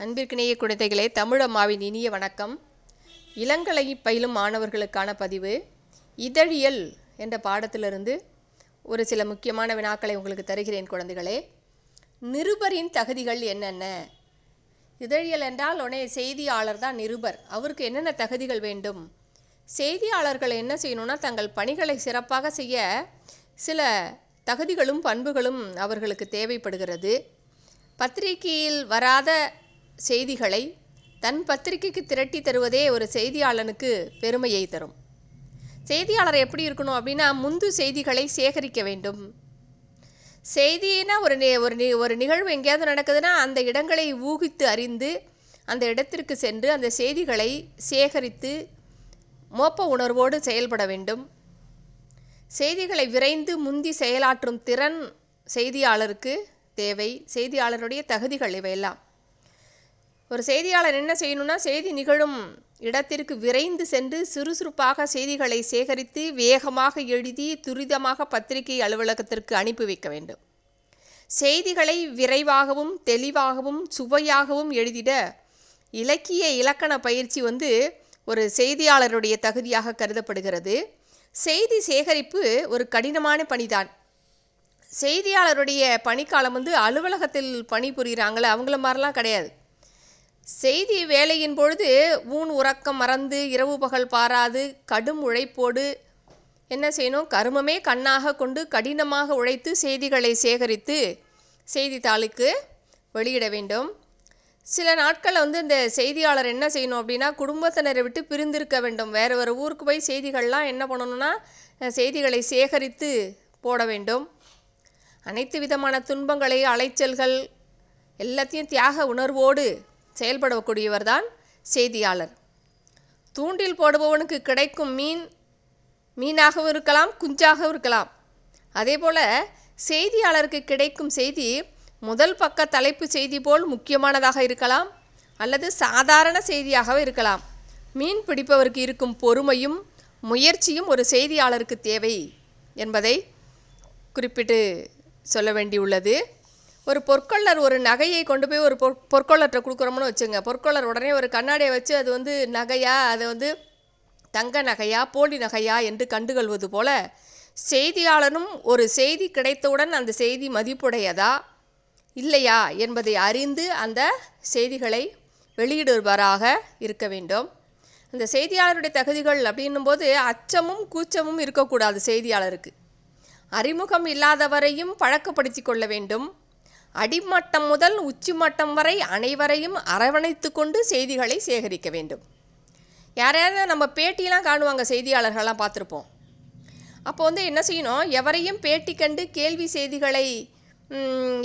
அன்பிற்கினிய குழந்தைகளே தமிழம்மாவின் இனிய வணக்கம். இளங்கலை பயிலும் மாணவர்களுக்கான பதிவு இதழியல் என்ற பாடத்திலிருந்து ஒரு சில முக்கியமான வினாக்களை உங்களுக்கு தருகிறேன் குழந்தைகளே. நிருபரின் தகுதிகள் என்னென்ன? இதழியல் என்றால் உடனே செய்தியாளர் தான் நிருபர். அவருக்கு என்னென்ன தகுதிகள் வேண்டும்? செய்தியாளர்கள் என்ன செய்யணும்னா தங்கள் பணிகளை சிறப்பாக செய்ய சில தகுதிகளும் பண்புகளும் அவர்களுக்கு தேவைப்படுகிறது. பத்திரிகையில் வராத செய்திகளை தன் பத்திரிகைக்கு திரட்டி தருவதே ஒரு செய்தியாளனுக்கு பெருமையை தரும். செய்தியாளர் எப்படி இருக்கணும் அப்படின்னா முந்து செய்திகளை சேகரிக்க வேண்டும். செய்தினா ஒரு ஒரு ஒரு நிகழ்வு எங்கேயாவது நடக்குதுன்னா அந்த இடங்களை ஊகித்து அறிந்து அந்த இடத்திற்கு சென்று அந்த செய்திகளை சேகரித்து மோப்ப உணர்வோடு செயல்பட வேண்டும். செய்திகளை விரைந்து முந்தி செயலாற்றும் திறன் செய்தியாளருக்கு தேவை. செய்தியாளருடைய தகுதிகள் இவையெல்லாம். ஒரு செய்தியாளர் என்ன செய்யணும்னா செய்தி நிகழும் இடத்திற்கு விரைந்து சென்று சுறுசுறுப்பாக செய்திகளை சேகரித்து வேகமாக எழுதி துரிதமாக பத்திரிகை அலுவலகத்திற்கு அனுப்பி வைக்க வேண்டும். செய்திகளை விரைவாகவும் தெளிவாகவும் சுவையாகவும் எழுதிட இலக்கிய இலக்கண பயிற்சி வந்து ஒரு செய்தியாளருடைய தகுதியாக கருதப்படுகிறது. செய்தி சேகரிப்பு ஒரு கடினமான பணிதான். செய்தியாளருடைய பணிக்காலம் வந்து அலுவலகத்தில் பணிபுரிகிறாங்களே அவங்கள மாதிரிலாம் கிடையாது. செய்தி வேலையின் பொழுது ஊன் உறக்கம் மறந்து இரவு பகல் பாராது கடும் உழைப்போடு என்ன செய்யணும்? கருமமே கண்ணாக கொண்டு கடினமாக உழைத்து செய்திகளை சேகரித்து செய்தித்தாளுக்கு வெளியிட வேண்டும். சில நாட்களில் வந்து இந்த செய்தியாளர் என்ன செய்யணும் அப்படின்னா குடும்பத்தினரை விட்டு பிரிந்திருக்க வேண்டும். வேறு ஒரு ஊருக்கு போய் செய்திகள்லாம் என்ன பண்ணணும்னா செய்திகளை சேகரித்து போட வேண்டும். அனைத்து விதமான துன்பங்களை அலைச்சல்கள் எல்லாத்தையும் தியாக உணர்வோடு செயல்படக்கூடியவர் தான் செய்தியாளர். தூண்டில் போடுபவனுக்கு கிடைக்கும் மீன் மீனாகவும் இருக்கலாம் குஞ்சாகவும் இருக்கலாம். அதே போல் செய்தியாளருக்கு கிடைக்கும் செய்தி முதல் பக்க தலைப்பு செய்தி போல் முக்கியமானதாக இருக்கலாம் அல்லது சாதாரண செய்தியாகவே இருக்கலாம். மீன் பிடிப்பவருக்கு இருக்கும் பொறுமையும் முயற்சியும் ஒரு செய்தியாளருக்கு தேவை என்பதை குறிப்பிட்டு சொல்ல வேண்டியுள்ளது. ஒரு பொற்கொள்ளர் ஒரு நகையை கொண்டு போய் ஒரு பொற் பொற்கொள்ளர்கிட்ட கொடுக்குறோம்னு வச்சுங்க. பொற்கொள்ளர் உடனே ஒரு கண்ணாடியை வச்சு அது வந்து நகையா அதை வந்து தங்க நகையா போலி நகையா என்று கண்டுகொள்வது போல செய்தியாளனும் ஒரு செய்தி கிடைத்தவுடன் அந்த செய்தி மதிப்புடையதா இல்லையா என்பதை அறிந்து அந்த செய்திகளை வெளியிடுபவராக இருக்க வேண்டும். அந்த செய்தியாளருடைய தகுதிகள் அப்படின்னும் போது அச்சமும் கூச்சமும் இருக்கக்கூடாது செய்தியாளருக்கு. அறிமுகம் இல்லாதவரையும் பழக்கப்படுத்தி கொள்ள வேண்டும். அடிமட்டம் முதல் உச்சிமட்டம் வரை அனைவரையும் அரவணைத்து கொண்டு செய்திகளை சேகரிக்க வேண்டும். யாரையாவது நம்ம பேட்டியெலாம் காணுவாங்க செய்தியாளர்கள்லாம் பார்த்துருப்போம். அப்போ வந்து என்ன செய்யணும்? எவரையும் பேட்டி கண்டு கேள்வி செய்திகளை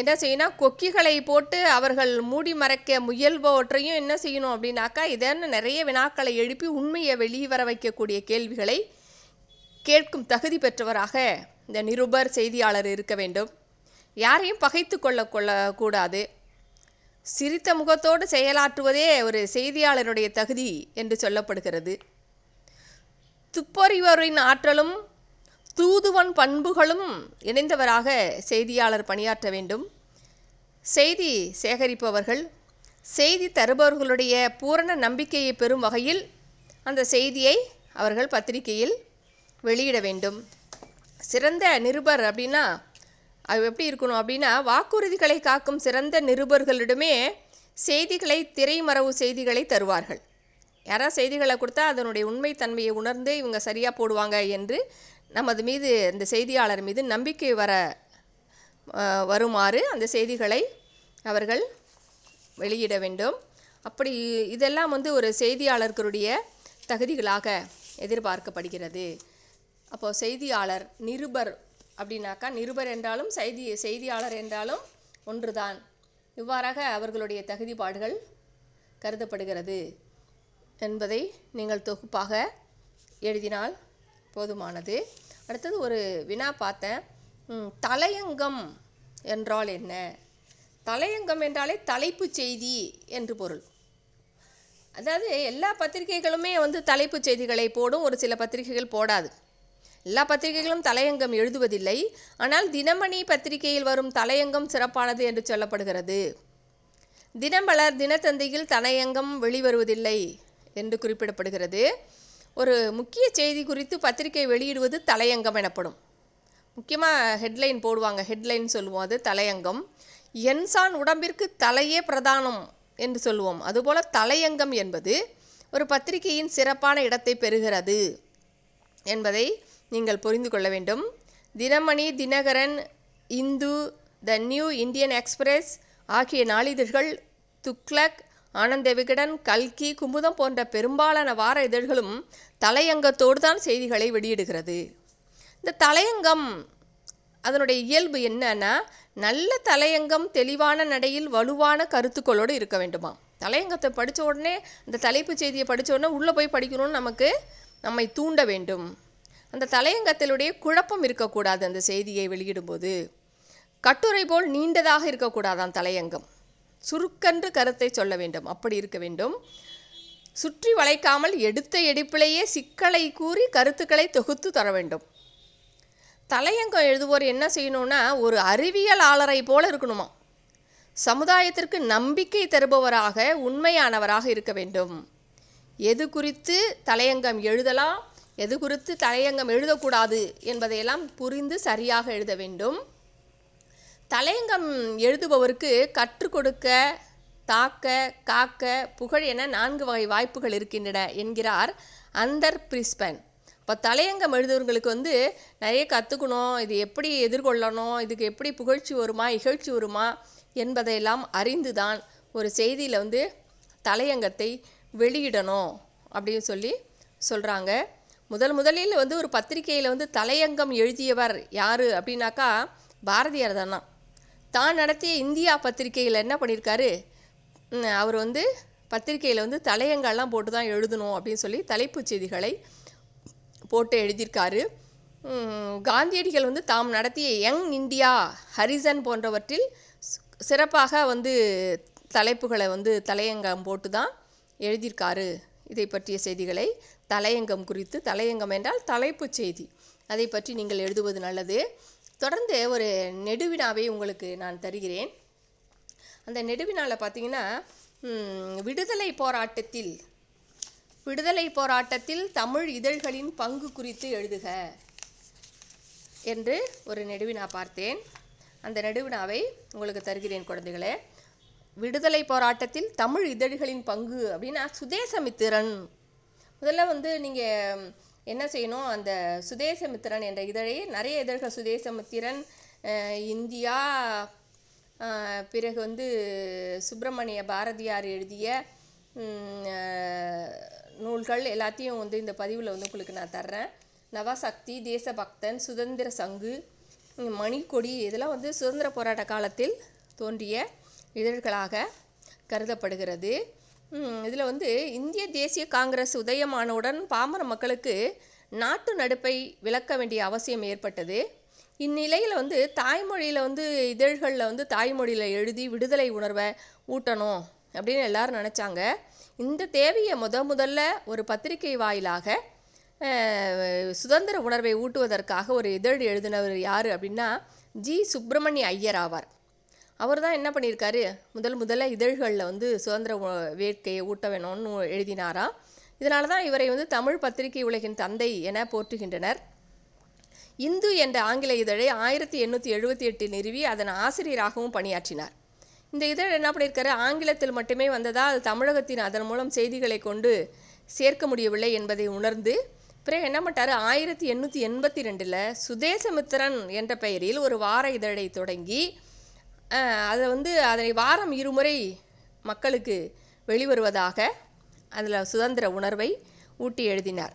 என்ன செய்யணும்? கொக்கிகளை போட்டு அவர்கள் மூடி மறைக்க முயல்பவற்றையும் என்ன செய்யணும் அப்படின்னாக்கா இதன்னு நிறைய வினாக்களை எழுப்பி உண்மையை வெளியே வர வைக்கக்கூடிய கேள்விகளை கேட்கும் தகுதி பெற்றவராக இந்த நிருபர் செய்தியாளர் இருக்க வேண்டும். யாரையும் பகைத்து கொள்ள கொள்ளக்கூடாது சிரித்த முகத்தோடு செயலாற்றுவதே ஒரு செய்தியாளருடைய தகுதி என்று சொல்லப்படுகிறது. துப்பறிவரின் ஆற்றலும் தூதுவன் பண்புகளும் இணைந்தவராக செய்தியாளர் பணியாற்ற வேண்டும். செய்தி சேகரிப்பவர்கள் செய்தி தருபவர்களுடைய பூரண நம்பிக்கையை பெறும் வகையில் அந்த செய்தியை அவர்கள் பத்திரிகையில் வெளியிட வேண்டும். சிறந்த நிருபர் அப்படின்னா அது எப்படி இருக்கணும் அப்படின்னா வாக்குறுதிகளை காக்கும் சிறந்த நிருபர்களிடமே செய்திகளை திரைமறைவு செய்திகளை தருவார்கள். யாராவது செய்திகளை கொடுத்தா அதனுடைய உண்மைத்தன்மையை உணர்ந்து இவங்க சரியாக போடுவாங்க என்று நமது மீது இந்த செய்தியாளர் மீது நம்பிக்கை வர வருமாறு அந்த செய்திகளை அவர்கள் வெளியிட வேண்டும். அப்படி இதெல்லாம் வந்து ஒரு செய்தியாளர்களுடைய தகுதிகளாக எதிர்பார்க்கப்படுகிறது. அப்போது செய்தியாளர் நிருபர் அப்படின்னாக்கா நிருபர் என்றாலும் செய்தி செய்தியாளர் என்றாலும் ஒன்றுதான். இவ்வாறாக அவர்களுடைய தகுதிப்பாடுகள் கருதப்படுகிறது என்பதை நீங்கள் தொகுப்பாக எழுதினால் போதுமானது. அடுத்தது ஒரு வினா பார்த்தேன். தலையங்கம் என்றால் என்ன? தலையங்கம் என்றாலே தலைப்பு செய்தி என்று பொருள். அதாவது எல்லா பத்திரிகைகளுமே வந்து தலைப்பு செய்திகளை போடும் ஒரு சில பத்திரிகைகள் போடாது. எல்லா பத்திரிகைகளும் தலையங்கம் எழுதுவதில்லை. ஆனால் தினமணி பத்திரிகையில் வரும் தலையங்கம் சிறப்பானது என்று சொல்லப்படுகிறது. தினமலர் தினத்தந்தியில் தலையங்கம் வெளிவருவதில்லை என்று குறிப்பிடப்படுகிறது. ஒரு முக்கிய செய்தி குறித்து பத்திரிகை வெளியிடுவது தலையங்கம் எனப்படும். முக்கியமாக ஹெட்லைன் போடுவாங்க. ஹெட்லைன் சொல்லுவோம் அது தலையங்கம். என்சான் உடம்பிற்கு தலையே பிரதானம் என்று சொல்லுவோம். அதுபோல் தலையங்கம் என்பது ஒரு பத்திரிகையின் சிறப்பான இடத்தை பெறுகிறது என்பதை நீங்கள் புரிந்து கொள்ள வேண்டும். Dinamani Dinakaran Hindu the new Indian express ஆகிய நாளிதழ்கள் துக்ளக் ஆனந்த விகடன் கல்கி குமுதம் போன்ற பெரும்பாலான வார இதழ்களும் தலையங்கத்தோடு தான் செய்திகளை வெளியிடுகிறது. இந்த தலையங்கம் அதனுடைய இயல்பு என்னன்னா நல்ல தலையங்கம் தெளிவான நடையில் வலுவான கருத்துக்களோடு இருக்க வேண்டுமா? தலையங்கத்தை படித்த உடனே இந்த தலைப்புச் செய்தியை படித்த உடனே உள்ளே போய் படிக்கணும்னு நமக்கு நம்மை தூண்ட வேண்டும். அந்த தலையங்கத்திலுடைய குழப்பம் இருக்கக்கூடாது அந்த செய்தியை வெளியிடும்போது. கட்டுரை போல் நீண்டதாக இருக்கக்கூடாதாம் தலையங்கம். சுருக்கன்று கருத்தை சொல்ல வேண்டும். அப்படி இருக்க வேண்டும். சுற்றி வளைக்காமல் எடுத்த எடுப்பிலேயே சிக்கலை கூறி கருத்துக்களை தொகுத்து தர வேண்டும். தலையங்கம் எழுதுவோர் என்ன செய்யணும்னா ஒரு அறிவியலாளரை போல இருக்கணுமா? சமுதாயத்திற்கு நம்பிக்கை தருபவராக உண்மையானவராக இருக்க வேண்டும். எது குறித்து தலையங்கம் எழுதலாம்? எது குறித்து தலையங்கம் எழுதக்கூடாது என்பதையெல்லாம் புரிந்து சரியாக எழுத வேண்டும். தலையங்கம் எழுதுபவருக்கு கற்றுக் கொடுக்க தாக்க காக்க புகழ் என நான்கு வகை வாய்ப்புகள் இருக்கின்றன என்கிறார் அந்தர் பிரிஸ்பன். இப்போ தலையங்கம் எழுதுவர்களுக்கு வந்து நிறைய கற்றுக்கணும் இது எப்படி எதிர்கொள்ளணும் இதுக்கு எப்படி புகழ்ச்சி வருமா இகழ்ச்சி வருமா என்பதையெல்லாம் அறிந்து தான் ஒரு செய்தியில் வந்து தலையங்கத்தை வெளியிடணும் அப்படின்னு சொல்லி சொல்கிறாங்க முதல் முதலில் வந்து ஒரு பத்திரிகையில் வந்து தலையங்கம் எழுதியவர் யார் அப்படின்னாக்கா பாரதியார் தானா. தான் நடத்திய இந்தியா பத்திரிகையில் என்ன பண்ணியிருக்காரு அவர் வந்து பத்திரிகையில் வந்து தலையங்கள்லாம் போட்டு தான் எழுதணும் அப்படின்னு சொல்லி தலைப்புச் செய்திகளை போட்டு எழுதியிருக்காரு. காந்தியடிகள் வந்து தாம் நடத்திய யங் இந்தியா ஹரிசன் போன்றவற்றில் சிறப்பாக வந்து தலைப்புகளை வந்து தலையங்கம் போட்டு தான் எழுதியிருக்காரு. இதை பற்றிய செய்திகளை தலையங்கம் குறித்து தலையங்கம் என்றால் தலைப்புச் செய்தி. அதை பற்றி நீங்கள் எழுதுவது நல்லது. தொடர்ந்து ஒரு நெடுவினாவை உங்களுக்கு நான் தருகிறேன். அந்த நெடுவினாவில் பார்த்தீங்கன்னா விடுதலை போராட்டத்தில் விடுதலை போராட்டத்தில் தமிழ் இதழ்களின் பங்கு குறித்து எழுதுக என்று ஒரு நெடுவினா பார்த்தேன். அந்த நெடுவினாவை உங்களுக்கு தருகிறேன் குழந்தைகளே. விடுதலை போராட்டத்தில் தமிழ் இதழ்களின் பங்கு அப்படின்னா சுதேசமித்திரன் முதல்ல வந்து நீங்கள் என்ன செய்யணும்? அந்த சுதேசமித்திரன் என்ற இதழே நிறைய இதழ்கள் சுதேசமித்திரன் இந்தியா பிறகு வந்து சுப்பிரமணிய பாரதியார் எழுதிய நூல்கள் எல்லாத்தையும் வந்து இந்த பதிவில் வந்து உங்களுக்கு நான் தர்றேன். நவசக்தி தேசபக்தன் சுதந்திர சங்கு மணிக்கொடி இதெல்லாம் வந்து சுதந்திர போராட்ட காலத்தில் தோன்றிய இதழ்களாக கருதப்படுகிறது. இதில் வந்து இந்திய தேசிய காங்கிரஸ் உதயமானவுடன் பாமர மக்களுக்கு நாட்டு நடுப்பை விளக்க வேண்டிய அவசியம் ஏற்பட்டது. இந்நிலையில் வந்து தாய்மொழியில் வந்து இதழ்களில் வந்து தாய்மொழியில் எழுதி விடுதலை உணர்வை ஊட்டணும் அப்படின்னு எல்லாரும் நினச்சாங்க. இந்த தேவையை முத முதல்ல ஒரு பத்திரிகை வாயிலாக சுதந்திர உணர்வை ஊட்டுவதற்காக ஒரு இதழ் எழுதினவர் யார் அப்படின்னா ஜி. சுப்பிரமணிய ஐயர் ஆவார். அவர் தான் என்ன பண்ணியிருக்காரு? முதல் முதல்ல இதழ்களில் வந்து சுதந்திர வேட்கையை ஊட்ட வேணும்னு எழுதினாரா? இதனால தான் இவரை வந்து தமிழ் பத்திரிகை உலகின் தந்தை என போற்றுகின்றனர். இந்து என்ற ஆங்கில இதழை ஆயிரத்தி எண்ணூற்றி எழுபத்தி எட்டில் நிறுவி அதன் ஆசிரியராகவும் பணியாற்றினார். இந்த இதழ் என்ன பண்ணியிருக்காரு? ஆங்கிலத்தில் மட்டுமே வந்ததால் தமிழகத்தின் அதன் மூலம் செய்திகளை கொண்டு சேர்க்க முடியவில்லை என்பதை உணர்ந்து பிறகு என்ன பண்ணிட்டாரு? ஆயிரத்தி எண்ணூற்றி எண்பத்தி ரெண்டில் சுதேசமித்திரன் என்ற பெயரில் ஒரு வார இதழை தொடங்கி அதை வந்து அதனை வாரம் இருமுறை மக்களுக்கு வெளிவருவதாக அதில் சுதந்திர உணர்வை ஊட்டி எழுதினார்.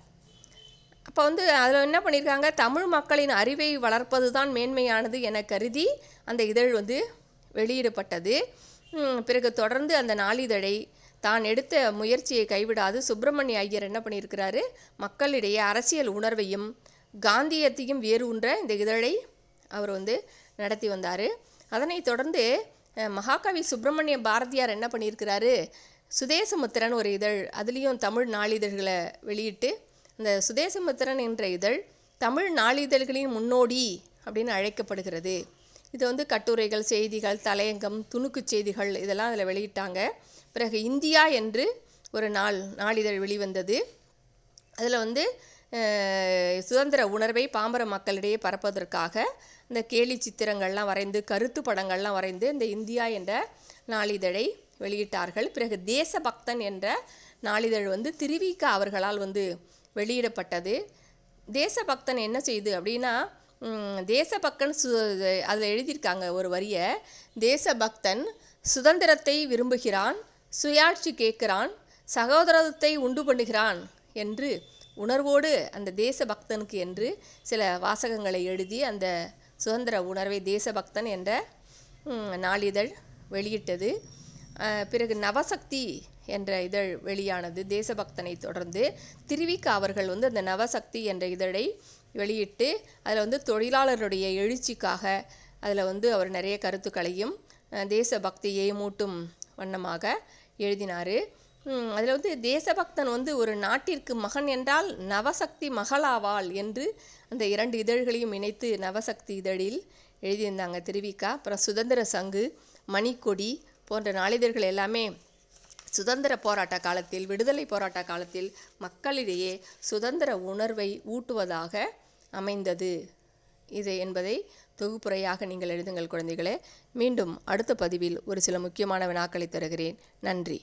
அப்போ வந்து அதில் என்ன பண்ணியிருக்காங்க தமிழ் மக்களின் அறிவை வளர்ப்பது தான் மேன்மையானது என கருதி அந்த இதழ் வந்து வெளியிடப்பட்டது. பிறகு தொடர்ந்து அந்த நாளிதழை தான் எடுத்த முயற்சியை கைவிடாது சுப்பிரமணிய ஐயர் என்ன பண்ணியிருக்கிறாரு? மக்களிடையே அரசியல் உணர்வையும் காந்தியத்தையும் வேறு உன்ற இந்த இதழை அவர் வந்து நடத்தி வந்தார். அதனைத் தொடர்ந்து மகாகவி சுப்பிரமணிய பாரதியார் என்ன பண்ணியிருக்கிறாரு? சுதேசமுத்திரன் ஒரு இதழ் அதுலேயும் தமிழ் நாளிதழ்களை வெளியிட்டு இந்த சுதேசமுத்திரன் என்ற இதழ் தமிழ் நாளிதழ்களின் முன்னோடி அப்படின்னு அழைக்கப்படுகிறது. இது வந்து கட்டுரைகள் செய்திகள் தலையங்கம் துணுக்குச் செய்திகள் இதெல்லாம் அதில் வெளியிட்டாங்க. பிறகு இந்தியா என்று ஒரு நாள் நாளிதழ் வெளிவந்தது. அதில் வந்து சுதந்திர உணர்வை பாமர மக்களிடையே பரப்பதற்காக இந்த கேலி சித்திரங்கள்லாம் வரைந்து கருத்து படங்கள்லாம் வரைந்து இந்த இந்தியா என்ற நாளிதழை வெளியிட்டார்கள். பிறகு தேசபக்தன் என்ற நாளிதழ் வந்து திருவிக அவர்களால் வந்து வெளியிடப்பட்டது. தேசபக்தன் என்ன செய்யுது அப்படின்னா தேசபக்தன் சு அதில் எழுதியிருக்காங்க ஒரு வரியை தேசபக்தன் சுதந்திரத்தை விரும்புகிறான் சுயாட்சி கேட்கிறான் சகோதரத்தை உண்டு பண்ணுகிறான் என்று உணர்வோடு அந்த தேசபக்தனுக்கு என்று சில வாசகங்களை எழுதி அந்த சுதந்திர உணர்வை தேசபக்தன் என்ற நாளிதழ் வெளியிட்டது. பிறகு நவசக்தி என்ற இதழ் வெளியானது. தேசபக்தனை தொடர்ந்து திருவிக்கா அவர்கள் வந்து அந்த நவசக்தி என்ற இதழை வெளியிட்டு அதில் வந்து தொழிலாளருடைய எழுச்சிக்காக அதில் வந்து அவர் நிறைய கருத்துக்களையும் தேசபக்தியை மூட்டும் வண்ணமாக எழுதினார். அதில் வந்து தேசபக்தன் வந்து ஒரு நாட்டிற்கு மகன் என்றால் நவசக்தி மகளாவாள் என்று அந்த இரண்டு இதழ்களையும் இணைத்து நவசக்தி இதழில் எழுதியிருந்தாங்க திருவிக்கா. அப்புறம் சுதந்திர சங்கு மணிக்கொடி போன்ற நாளிதழ்கள் எல்லாமே சுதந்திர போராட்ட காலத்தில் விடுதலை போராட்ட காலத்தில் மக்களிடையே சுதந்திர உணர்வை ஊட்டுவதாக அமைந்தது. இது என்பதை தொகுப்புரையாக நீங்கள் எழுதுங்கள் குழந்தைகளே. மீண்டும் அடுத்த பதிவில் ஒரு சில முக்கியமான வினாக்களை தருகிறேன். நன்றி.